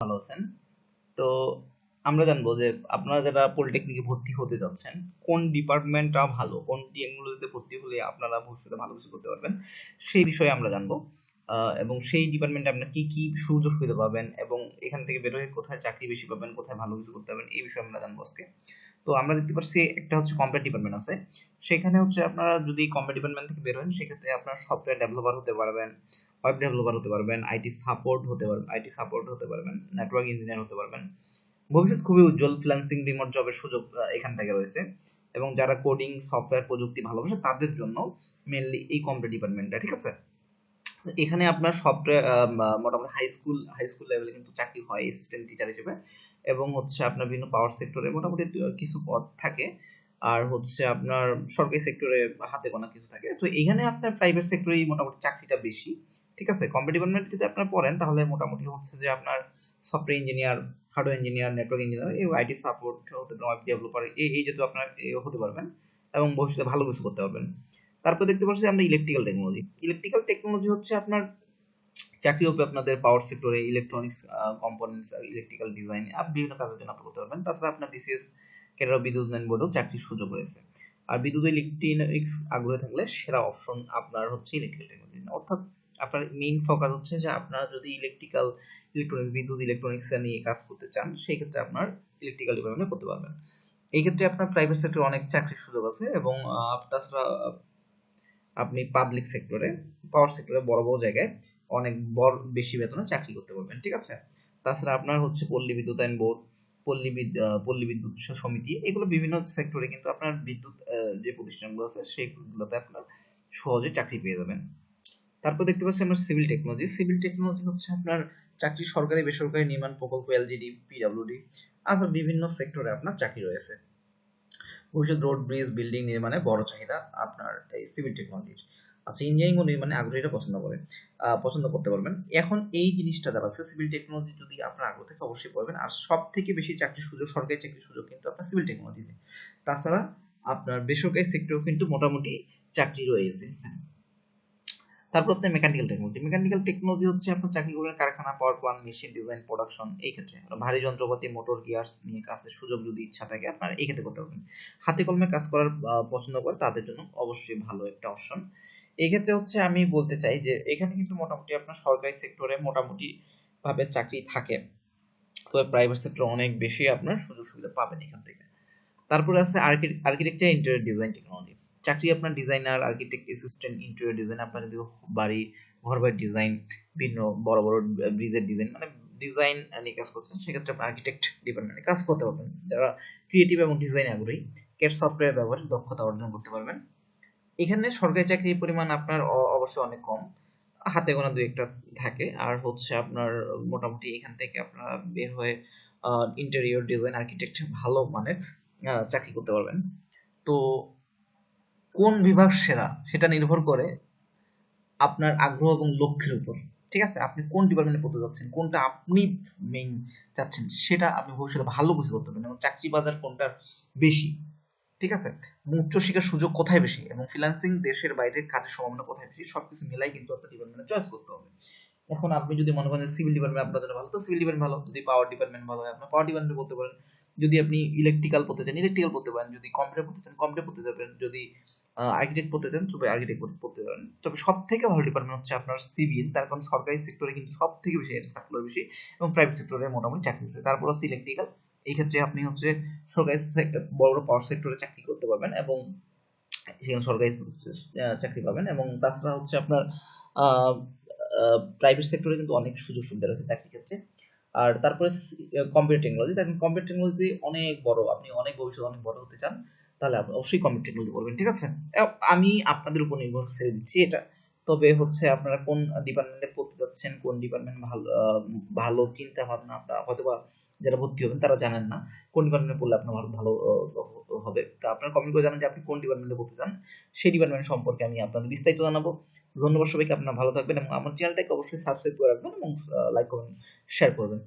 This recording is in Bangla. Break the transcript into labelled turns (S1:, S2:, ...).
S1: ভালো আছেন। তো আমরা জানব যে আপনারা যারা পলিটেকনিকে ভর্তি হতে যাচ্ছেন, কোন ডিপার্টমেন্টটা ভালো, কোন টেকনোলজিতে ভর্তি হলে আপনারা ভবিষ্যতে ভালো কিছু করতে পারবেন, সেই বিষয়ে আমরা জানব। এবং সেই ডিপার্টমেন্টে আপনার কি কি সুযোগ সুবিধা পাবেন এবং এখান থেকে বের হয়ে কোথায় চাকরি বেশি পাবেন, কোথায় ভালো কিছু করতে পারবেন, এই বিষয়ে আমরা জানব আজকে। তো আমরা দেখতে পাচ্ছি একটা হচ্ছে কম্পিউটার ডিপার্টমেন্ট আছে। সেখানে হচ্ছে আপনারা যদি কম্পিউটার ডিপার্টমেন্ট থেকে বের হন, সেক্ষেত্রে আপনার সফটওয়্যার ডেভেলপার হতে পারবেন ওয়েব ডেভেলপার হতে পারবেন, আইটি সাপোর্ট হতে পারবেন, আইটি সাপোর্ট হতে পারবেন নেটওয়ার্ক ইঞ্জিনিয়ার হতে পারবেন। ভবিষ্যৎ খুবই উজ্জ্বল ফ্রিল্যান্সিং রিমোট জবের সুযোগ এখান থেকে রয়েছে। এবং যারা কোডিং সফটওয়্যার প্রযুক্তি ভালোবাসে, তাদের জন্য মেনলি এই কম্পিউটার ডিপার্টমেন্টটা ঠিক আছে? এখানে আপনার সফটওয়্যার মোটামুটি হাই স্কুল হাই স্কুল লেভেলে কিন্তু চাকরি হয় অ্যাসিস্ট্যান্ট টিচার হিসেবে। এবং হচ্ছে আপনার বিভিন্ন পাওয়ার সেক্টরে মোটামুটি কিছু পদ থাকে। আর হচ্ছে আপনার সরকারি সেক্টরে হাতে গোনা কিছু থাকে। তো এখানে আপনার প্রাইভেট সেক্টরেই মোটামুটি চাকরিটা বেশি। ঠিক আছে কম্পিউটার ডিপার্টমেন্ট যদি আপনার পড়েন, তাহলে মোটামুটি হচ্ছে যে আপনার software engineer hardware engineer network engineer এই আইটি সাপোর্ট হতে পারেন ওয়েব ডেভেলপার এই এই যেহেতু আপনার হতে পারবেন এবং ভবিষ্যতে ভালো কিছু করতে পারবেন। তারপর দেখতে পাচ্ছি আমরা ইলেকট্রিক্যাল টেকনোলজি ইলেকট্রিক্যাল টেকনোলজি হচ্ছে আপনার চাকরি হবে আপনাদের পাওয়ার সেক্টরে ইলেকট্রনিক্স কম্পোনেন্টস ইলেকট্রিক্যাল ডিজাইন আপনি বিভিন্ন কাজের জন্য আপনি করতে পারবেন। তাছাড়া আপনার বিসিএস কেরালা বিদ্যুৎ উন্নয়ন বোর্ডেও চাকরির সুযোগ রয়েছে। আর বিদ্যুৎ ইলেকট্রনিক্স আগ্রহে থাকলে সেরা অপশন আপনার হচ্ছে ইলেকট্রিক্যাল টেকনোলজি অর্থাৎ আপনার মেইন ফোকাস হচ্ছে যে আপনারা যদি ইলেকট্রিক্যাল ইলেকট্রনিক্স বিদ্যুৎ ইলেকট্রনিক্স নিয়ে কাজ করতে চান সেই ক্ষেত্রে আপনার ইলেকট্রিক্যাল ডিপার্টমেন্টে করতে পারবেন। এই ক্ষেত্রে আপনার প্রাইভেট সেক্টরে অনেক চাকরির সুযোগ আছে এবং তাছাড়া আপনি পাবলিক সেক্টরে পাওয়ার সেক্টরে বড় বড় জায়গায় অনেক বড়, বেশি বেতনে চাকরি করতে পারবেন, ঠিক আছে? তাছাড়া আপনার হচ্ছে পল্লী বিদ্যুতায়ন বোর্ড, পল্লী বিদ্যুৎ পল্লী বিদ্যুৎ সমিতি, এগুলো বিভিন্ন সেক্টরে কিন্তু আপনার বিদ্যুৎ যে প্রতিষ্ঠানগুলো আছে সেইগুলোতে আপনার সহজে চাকরি পেয়ে যাবেন। তারপর দেখতে পাচ্ছি আমরা সিভিল টেকনোলজি সিভিল টেকনোলজি হচ্ছে আপনার চাকরি, সরকারি, বেসরকারি নির্মাণ প্রকল্প এলজিডি পিডাব্লিউডি আচ্ছা বিভিন্ন সেক্টরে আপনার চাকরি রয়েছে। ভবিষ্যৎ রোড ব্রিজ বিল্ডিং নির্মাণে বড় চাহিদা আপনার এই সিভিল টেকনোলজির আচ্ছা ইঞ্জিনিয়ারিং ও নির্মাণে আগ্রহীরা পছন্দ করে পছন্দ করতে পারবেন। এখন এই জিনিসটা যারা আছে সিভিল টেকনোলজি যদি আপনার আগ্রহ থেকে অবশ্যই পড়বেন, আর সব থেকে বেশি চাকরির সুযোগ, সরকারি চাকরির সুযোগ কিন্তু আপনার সিভিল টেকনোলজিতে তাছাড়া আপনার বেসরকারি সেক্টরেও কিন্তু মোটামুটি চাকরি রয়েছে। এখানে তারপর আপনার মেকানিক্যাল টেকনোলজি মেকানিক্যাল টেকনোলজি হচ্ছে আপনার চাকরি করবেন কারখানা power plant machine design production এই ক্ষেত্রে। ভারী যন্ত্রপাতি মোটর গিয়ার্স নিয়ে কাজের সুযোগ যদি ইচ্ছা থাকে, আপনার এই ক্ষেত্রে করতে পারবেন। হাতে কলমে কাজ করার পছন্দ করে, তাদের জন্য অবশ্যই ভালো একটা অপশন এই ক্ষেত্রে হচ্ছে আমি বলতে চাই যে, এখানে কিন্তু মোটামুটি আপনার সরকারি সেক্টরে মোটামুটি ভাবে চাকরি থাকে। তবে প্রাইভেট সেক্টরে অনেক বেশি আপনার সুযোগ সুবিধা পাবেন এখান থেকে। তারপরে আছে আর্কিটেকচার ইন্টেরিয়র ডিজাইন টেকনোলজি চাকরি আপনার designer architect assistant interior design আপনার যদি বাড়ি ঘর বাড়ির ডিজাইন বিভিন্ন বড় বড় ব্রিজের ডিজাইন মানে ডিজাইন নিয়ে কাজ করছেন সেক্ষেত্রে আপনি আর্কিটেক্ট ডিপার্টমেন্টে কাজ করতে পারবেন। যারা ক্রিয়েটিভ এবং ডিজাইন আগ্রহী ক্যাট সফটওয়্যার ব্যবহারে দক্ষতা অর্জন করতে পারবেন। এখানে সরকারি চাকরির পরিমাণ আপনার অবশ্যই অনেক কম, হাতে গোনা দু একটা থাকে। আর হচ্ছে আপনার মোটামুটি এখান থেকে আপনারা বের হয়ে ইন্টেরিয়র ডিজাইন আর্কিটেক্ট ভালো মানের চাকরি করতে পারবেন। তো কোন বিভাগ সেরা সেটা নির্ভর করে আপনার আগ্রহ এবং লক্ষ্যের উপর। ঠিক আছে? আপনি কোন ডিপার্টমেন্টে পড়তে যাচ্ছেন, কোনটা আপনি মেইন চাচ্ছেন, সেটা আপনি ভবিষ্যতে ভালো বুঝতে করতে পারবেন এবং চাকরি বাজার কোনটা বেশি। ঠিক আছে? উচ্চশিক্ষার সুযোগ কোথায় বেশি এবং ফ্রিল্যান্সিং দেশের বাইরের কাজের সম্ভাবনা কোথায় বেশি, সবকিছু মিলাই কিন্তু আপনার ডিপার্টমেন্টে চয়েস করতে হবে। এখন আপনি যদি মনে করেন সিভিল ডিপার্টমেন্ট আপনার জন্য ভালো, তো সিভিল ডিপার্টমেন্ট ভালো। যদি পাওয়ার ডিপার্টমেন্ট ভালো হয়, আপনার পাওয়ার ডিপার্টমেন্ট পড়তে পারেন। যদি আপনি ইলেকট্রিক্যাল পড়তে চান ইলেকট্রিক্যাল পড়তে পারেন। যদি কম্পিউটার পড়তে চান কম্পিউটার পড়তে যাবেন। যদি আর্কিটেক্ট পড়তে চান, তবে আর্কিটেক্ট পড়তে পারেন। তবে সব থেকে ভালো ডিপার্টমেন্ট হচ্ছে আপনার সিভিল তার কারণ সরকারি সেক্টরে কিন্তু সব থেকে বেশি সার্কুলার বেশি এবং প্রাইভেট সেক্টরে মোটামুটি চাকরি আছে তারপর হচ্ছে ইলেকট্রিক্যাল এই ক্ষেত্রে আপনি হচ্ছে সরকারি সেক্টর বড় বড় পাওয়ার সেক্টরে চাকরি করতে পারবেন এবং সেখানে সরকারি চাকরি পাবেন এবং তাছাড়া হচ্ছে আপনার প্রাইভেট সেক্টরে কিন্তু অনেক সুযোগ সুবিধা রয়েছে চাকরির ক্ষেত্রে। আর তারপরে কম্পিউটার টেকনোলজি কম্পিউটার টেকনোলজি অনেক বড়, আপনি অনেক ভবিষ্যৎ অনেক বড় হতে চান। তাহলে আপনি অবশ্যই কম্পিউটার টেকনোলজি পড়বেন ঠিক আছে? আমি আপনাদের উপর নির্ভর ছেড়ে দিচ্ছি এটা। তবে হচ্ছে আপনারা কোন ডিপার্টমেন্টে পড়তে যাচ্ছেন, কোন ডিপার্টমেন্ট ভালো ভালো চিন্তা ভাবনা আপনারা হয়তোবা যারা ভর্তি হবেন তারা জানেন না, কোন ডিপার্টমেন্টে পড়লে আপনার ভালো ভালো হবে। তা আপনারা কমেন্ট করে জানান যে আপনি কোন ডিপার্টমেন্টে পড়তে চান সেই ডিপার্টমেন্ট সম্পর্কে আমি আপনাদের বিস্তারিত জানাব। ধন্যবাদ সবাইকে, আপনারা ভালো থাকবেন এবং আমার চ্যানেলটাকে অবশ্যই সাবস্ক্রাইব করে রাখবেন এবং লাইক করবেন শেয়ার করবেন।